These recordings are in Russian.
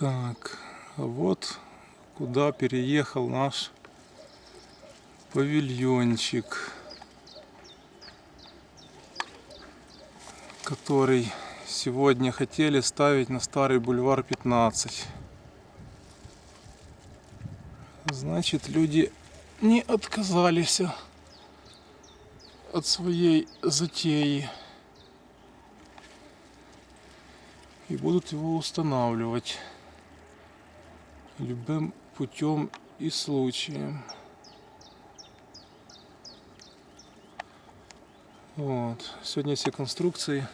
Так, вот куда переехал наш павильончик, который сегодня хотели ставить на старый бульвар 15. Значит, люди не отказались от своей затеи и будут его устанавливать любым путем и случаем. Вот. Сегодня все конструкции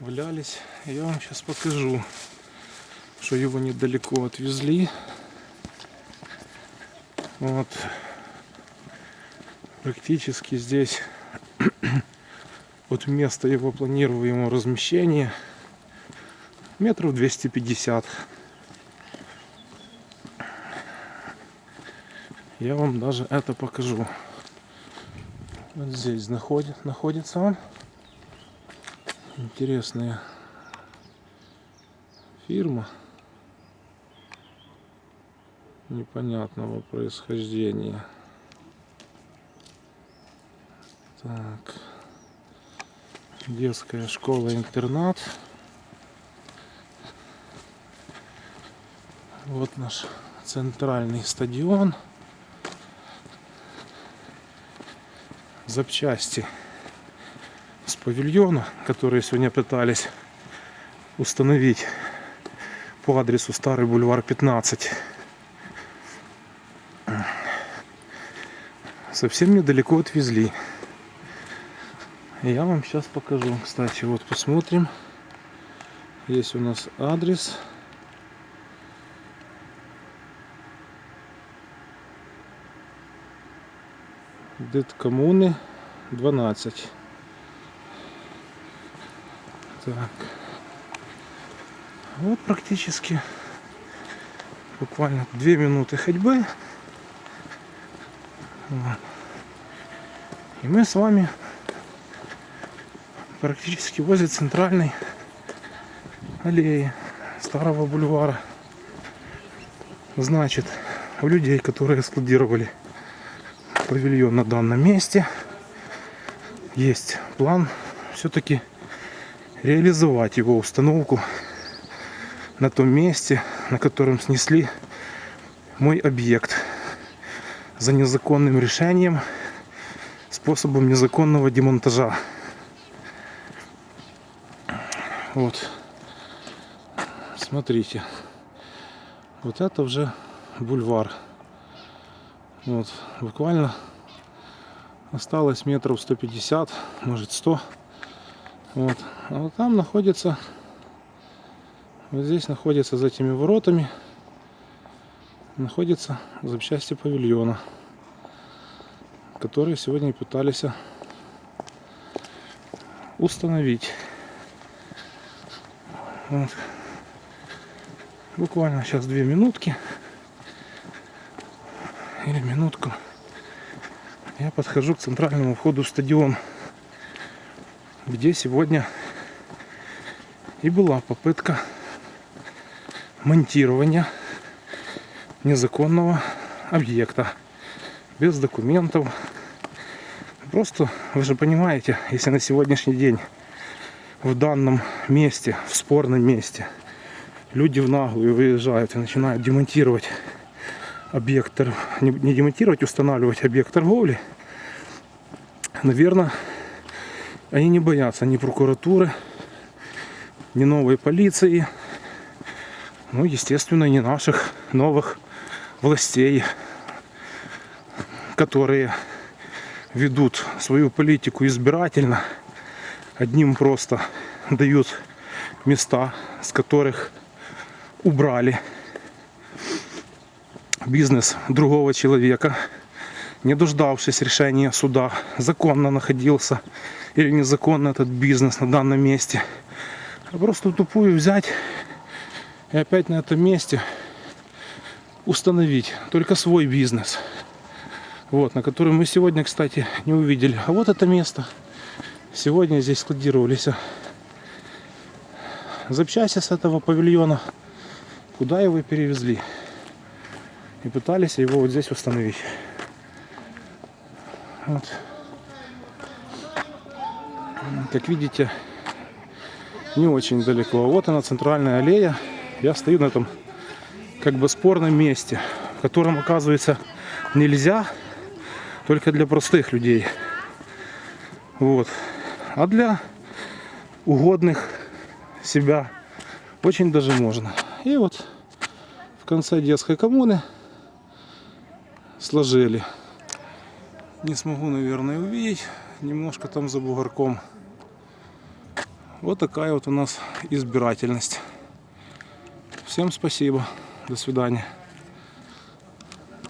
валялись. Я вам сейчас покажу, что его недалеко отвезли. Вот. Практически здесь от места его планируемого размещения метров 250. Я вам даже это покажу. Вот здесь находит, находится он. Интересная фирма непонятного происхождения. Так. Детская школа-интернат. Вот наш центральный стадион. Запчасти с павильона, которые сегодня пытались установить по адресу Старый бульвар 15. Совсем недалеко отвезли. Я вам сейчас покажу. Кстати, вот посмотрим. Есть у нас адрес. Деткомуни 12. Так. Вот практически буквально две минуты ходьбы. И мы с вами практически возле центральной аллеи старого бульвара. Значит, у людей, которые складировали павильон на данном месте, есть план все-таки реализовать его установку на том месте, на котором снесли мой объект за незаконным решением способом незаконного демонтажа. Вот. Смотрите. Вот это уже бульвар. Вот. Буквально осталось метров 150, может 100. Вот. А вот там находится, вот здесь находится за этими воротами, находится запчасти павильона, которые сегодня пытались установить. Вот. Буквально сейчас две минутки или минутку. Я подхожу к центральному входу в стадион, где сегодня и была попытка монтирования незаконного объекта без документов. Просто, вы же понимаете, если на сегодняшний день в данном месте, в спорном месте, люди в наглую выезжают и начинают демонтировать объект, не, демонтировать, устанавливать объект торговли, наверное, они не боятся ни прокуратуры, ни новой полиции, ну, естественно, не наших новых властей, которые ведут свою политику избирательно, одним просто дают места, с которых убрали бизнес другого человека, не дождавшись решения суда, законно находился или незаконно этот бизнес на данном месте. А просто тупую взять и опять на этом месте установить только свой бизнес. Вот, на который мы сегодня, кстати, не увидели. А вот это место – Сегодня здесь складировались запчасти с этого павильона. куда его перевезли. И пытались его вот здесь установить. Вот. Как видите, не очень далеко. Вот она, центральная аллея. Я стою на этом как бы спорном месте, в котором, оказывается, нельзя только для простых людей. Вот. А для угодных себя очень даже можно. И вот в конце детской коммуны сложили. Не смогу, наверное, увидеть. Немножко там за бугорком. Вот такая вот у нас избирательность. Всем спасибо. До свидания.